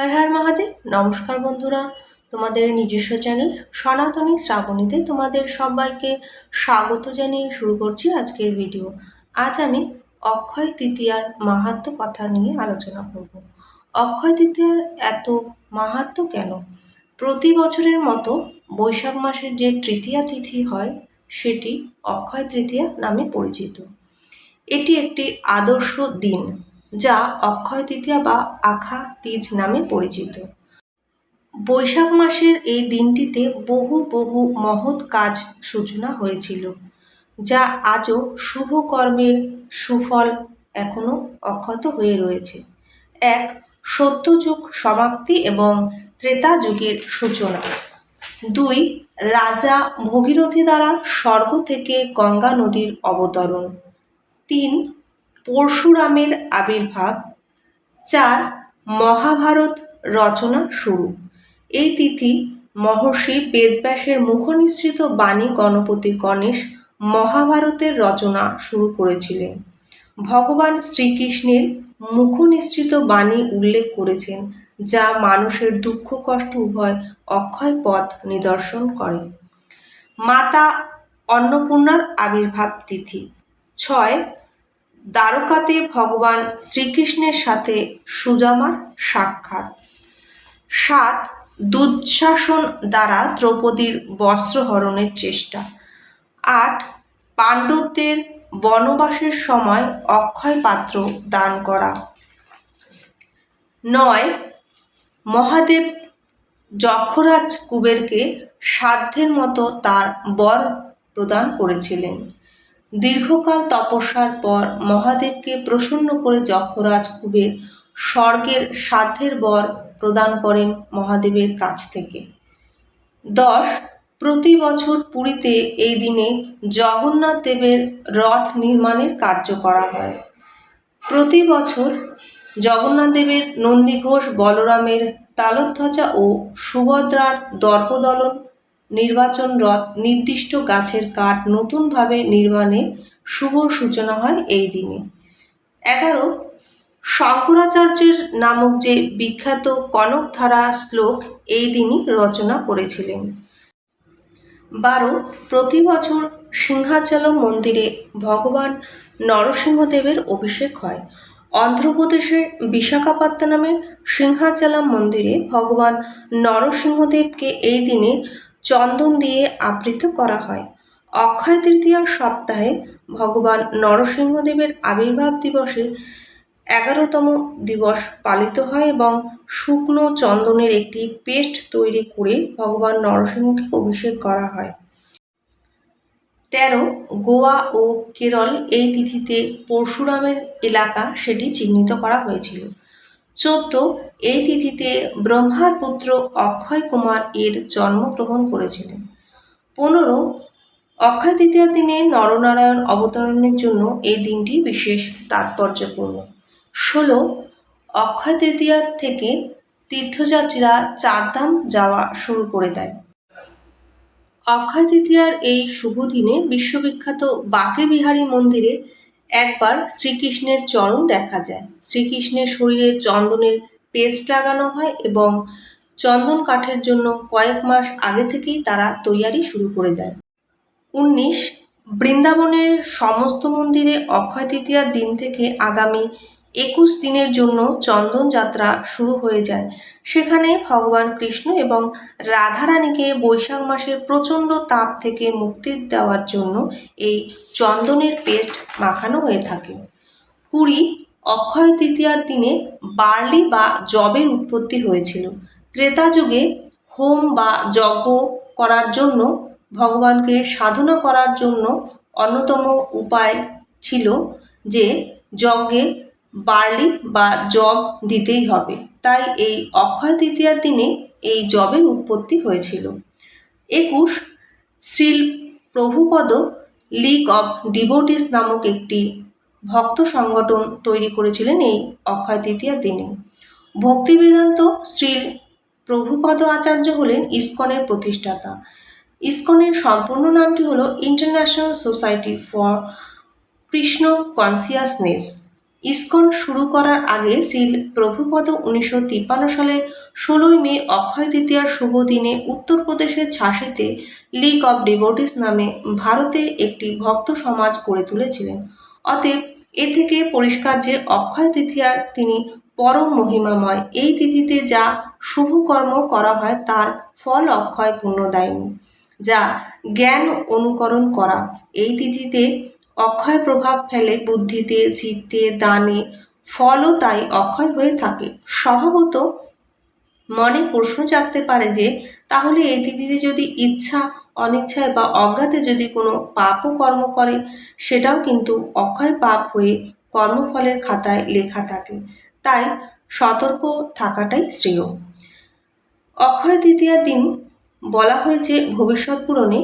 হর হর মহাদেব, নমস্কার বন্ধুরা, তোমাদের নিজস্ব চ্যানেল সনাতনী শ্রাবণীতে তোমাদের সবাইকে স্বাগত জানিয়ে শুরু করছি আজকের ভিডিও। আজ আমি অক্ষয় তৃতীয়ার মাহাত্ম কথা নিয়ে আলোচনা করব। অক্ষয় তৃতীয়ার এত মাহাত্ম কেন? প্রতি বছরের মতো বৈশাখ মাসের যে তৃতীয়া তিথি হয়, সেটি অক্ষয় তৃতীয়া নামে পরিচিত। এটি একটি আদর্শ দিন। যা অক্ষয় তৃতীয়া বা আখা তীজ নামে পরিচিত। বৈশাখ মাসের এই দিনটিতে বহু বহু মহৎ কাজ সূচনা হয়েছিল, যা আজও শুভ কর্মের সুফল এখনও অক্ষত হয়ে রয়েছে। এক সত্যযুগ সমাপ্তি এবং ত্রেতা যুগের সূচনা। দুই রাজা ভগীরথী দ্বারা স্বর্গ থেকে গঙ্গা নদীর অবতরণ। তিন পরশুরামের আবির্ভাব। চার, মহাভারত রচনা শুরু। এই তিথি মহর্ষি বেদব্যাসের মুখনিসৃত বাণী গণপতি গণেশ মহাভারতের রচনা শুরু করেছিলেন। ভগবান শ্রীকৃষ্ণের মুখনিসৃত বাণী উল্লেখ করেছেন, যা মানুষের দুঃখ, কষ্ট, উভয় অক্ষয় পথ নিদর্শন করে। মাতা অন্নপূর্ণার আবির্ভাব তিথি। ছয় দ্বারকাতে ভগবান শ্রীকৃষ্ণের সাথে সুদামার সাক্ষাৎ। সাত দুঃশাসন দ্বারা দ্রৌপদীর বস্ত্রহরণের চেষ্টা। আট পাণ্ডবদের বনবাসের সময় অক্ষয় পাত্র দান করা। নয় মহাদেব যক্ষরাজ কুবেরকে সাধ্যের মতো তার বর প্রদান করেছিলেন। দীর্ঘকাল তপস্যার পর মহাদেবকে প্রসন্ন করে যক্ষরাজ কুবের স্বর্গের সাধ্যের বর প্রদান করেন মহাদেবের কাছ থেকে। দশ, প্রতি বছর পুরীতে এই দিনে জগন্নাথ দেবের রথ নির্মাণের কার্য করা হয়। প্রতি বছর জগন্নাথ দেবের নন্দীঘোষ বলরামের তালধ্বজা ও সুভদ্রার দর্পদলন নির্বাচন রথ নির্দিষ্ট গাছের কাঠ নতুনভাবে নির্মাণে শুভ সূচনা হয় এই দিনে। এগারো, শঙ্করাচার্যের নামক যে বিখ্যাত কনকধারা শ্লোক এই দিনই রচনা করেছিলেন। বারো, প্রতি বছর সিংহাচলম মন্দিরে ভগবান নরসিংহদেবের অভিষেক হয়। অন্ধ্রপ্রদেশের বিশাখাপত্তনমের সিংহাচলম মন্দিরে ভগবান নরসিংহদেবকে এই দিনে চন্দন দিয়ে আবৃত করা হয়। অক্ষয় তৃতীয়ার সপ্তাহে ভগবান নরসিংহদেবের আবির্ভাব দিবসে এগারোতম দিবস পালিত হয় এবং শুকনো চন্দনের একটি পেস্ট তৈরি করে ভগবান নরসিংহকে অভিষেক করা হয়। তেরো, গোয়া ও কেরল এই তিথিতে পরশুরামের এলাকা সেটি চিহ্নিত করা হয়েছিল। চোদ্দ এই তিথিতে ব্রহ্মার পুত্র অক্ষয় কুমার এর জন্মগ্রহণ করেছিলেন। পনেরো, অক্ষয় তৃতীয়ার দিনে নরনারায়ণ অবতরণের জন্য এই দিনটি বিশেষ তাৎপর্যপূর্ণ। ষোলো, অক্ষয় তৃতীয়া থেকে তীর্থযাত্রীরা চারধাম যাওয়া শুরু করে দেয়। অক্ষয় তৃতীয়ার এই শুভ দিনে বিশ্ববিখ্যাত বাঁকে বিহারী মন্দিরে একবার শ্রীকৃষ্ণের চরণ দেখা যায়। শ্রীকৃষ্ণের শরীরে চন্দনের পেস্ট লাগানো হয় এবং চন্দন কাঠের জন্য কয়েক মাস আগে থেকেই তারা তৈয়ারি শুরু করে দেয়। উনিশ, বৃন্দাবনের সমস্ত মন্দিরে অক্ষয় তৃতীয়ার দিন থেকে আগামী একুশ দিনের জন্য চন্দন যাত্রা শুরু হয়ে যায়। সেখানে ভগবান কৃষ্ণ এবং রাধারানীকে বৈশাখ মাসের প্রচণ্ড তাপ থেকে মুক্তি দেওয়ার জন্য এই চন্দনের পেস্ট মাখানো হয়ে থাকে। কুড়ি অক্ষয় তৃতীয়ার দিনে বার্লি বা জবের উৎপত্তি হয়েছিল। ত্রেতা যুগে হোম বা যজ্ঞ করার জন্য, ভগবানকে সাধনা করার জন্য অন্যতম উপায় ছিল যে যজ্ঞে বার্লি বা জব দিতেই হবে। তাই এই অক্ষয় তৃতীয়ার দিনে এই জবের উৎপত্তি হয়েছিল। একুশ Srila Prabhupada, league of devotees নামক একটি ভক্ত সংগঠন তৈরি করেছিলেন এই অক্ষয় তৃতীয়ার দিনে। ভক্তি বেদান্ত শ্রীল প্রভুপদ আচার্য হলেন ইস্কনের প্রতিষ্ঠাতা। ইস্কনের সম্পূর্ণ নামটি হলো international society for Krishna consciousness. ISKCON শুরু করার আগে শ্রীল প্রভুপদ উনিশশো তিপ্পান্ন সালের ষোলোই মে অক্ষয় তৃতীয়ার শুভ দিনে উত্তরপ্রদেশের ঝাঁসিতে লিগ অব ডিভোটিস নামে ভারতে একটি ভক্ত সমাজ গড়ে তুলেছিলেন। অতএব এ থেকে পরিষ্কার যে অক্ষয় তৃতীয়ার তিনি পরম মহিমাময়। এই তিথিতে যা শুভ কর্ম করা হয়, তার ফল অক্ষয় পুণ্যদায়িনী যা জ্ঞান অনুকরণ করা। এই তিথিতে অক্ষয় প্রভাব ফেলে বুদ্ধিতে, চিত্তে, দানে ফলও তাই অক্ষয় হয়ে থাকে। স্বভাবত মনে প্রশ্ন জাগতে পারে যে, তাহলে এই তিথিতে যদি ইচ্ছা অনিচ্ছায় বা অজ্ঞাতে যদি কোনো পাপও কর্ম করে, সেটাও কিন্তু অক্ষয় পাপ হয়ে কর্মফলের খাতায় লেখা থাকে। তাই সতর্ক থাকাটাই শ্রেয়। অক্ষয় তৃতীয়ার দিন বলা হয়েছে, ভবিষ্যৎ পূরণে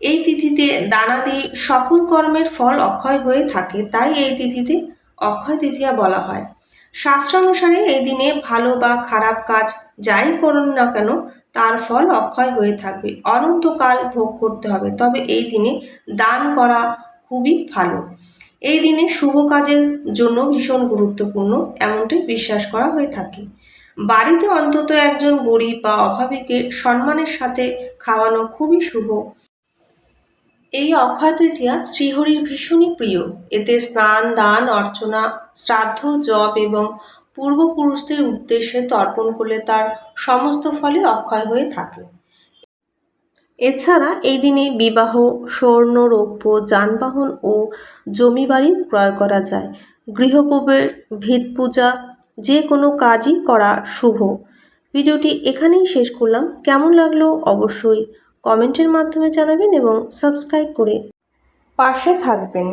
এই তিথিতে দানাদি সকল কর্মের ফল অক্ষয় হয়ে থাকে, তাই এই তিথিতে অক্ষয় তৃতীয়া বলা হয়। শাস্ত্রানুসারে এই দিনে ভালো বা খারাপ কাজ যাই করুন না কেন তার ফল অক্ষয় হয়ে থাকবে। অনন্তকাল ভোগ করতে হবে। তবে এই দিনে দান করা খুবই ভালো। এই দিনে শুভ কাজের জন্য ভীষণ গুরুত্বপূর্ণ এমনটাই বিশ্বাস করা হয়ে থাকে। বাড়িতে অন্তত একজন গরিব বা অভাবীকে সম্মানের সাথে খাওয়ানো খুবই শুভ। এই অক্ষয় তৃতীয়া শ্রীহরির ভীষণই প্রিয়। এতে স্নান, দান, অর্চনা, শ্রাদ্ধ, জপ এবং পূর্বপুরুষদের উদ্দেশ্যে তর্পণ করলে তার সমস্ত ফলে অক্ষয় হয়ে থাকে। এছাড়া এই দিনে বিবাহ, স্বর্ণ, রৌপ্য, যানবাহন ও জমি বাড়ি ক্রয় করা যায়। গৃহপ্রবেশ ভিত পূজা যে কোনো কাজই করা শুভ। ভিডিওটি এখানেই শেষ করলাম। কেমন লাগল অবশ্যই কমেন্টের মাধ্যমে জানাবেন এবং সাবস্ক্রাইব করে পাশে থাকবেন।